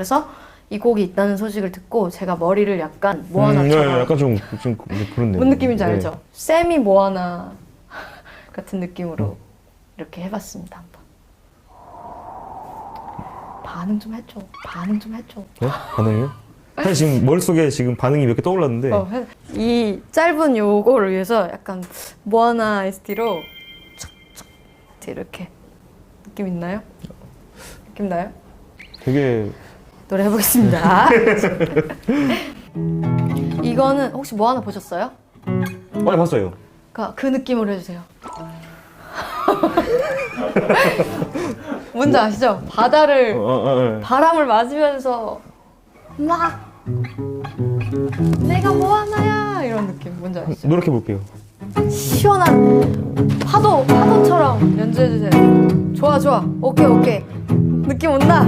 그래서 이 곡이 있다는 소식을 듣고 제가 머리를 약간 음, 모아나처럼 네, 약간 좀, 좀 그런 뭔 느낌인지 네. 알죠? 세미 모아나 같은 느낌으로 이렇게 해봤습니다 한번. 반응 좀 해줘. 반응 좀 해줘. 네? 반응이요? 사실 지금 머릿속에 지금 반응이 몇 개 떠올랐는데 어, 해- 이 짧은 요거를 위해서 약간 모아나 ST로 착착 이렇게 느낌 있나요? 느낌 나요? 되게 노래 해보겠습니다. 이거는 혹시 모아나 보셨어요? 많이 봤어요. 그, 그 느낌으로 해주세요. 뭔지 아시죠? 바다를 어, 어, 어. 바람을 맞으면서 막 내가 뭐 하나야 이런 느낌 뭔지 아시죠? 노력해 볼게요. 시원한 파도 파도처럼 연주해 주세요. 좋아 좋아 오케이 오케이 느낌 온다.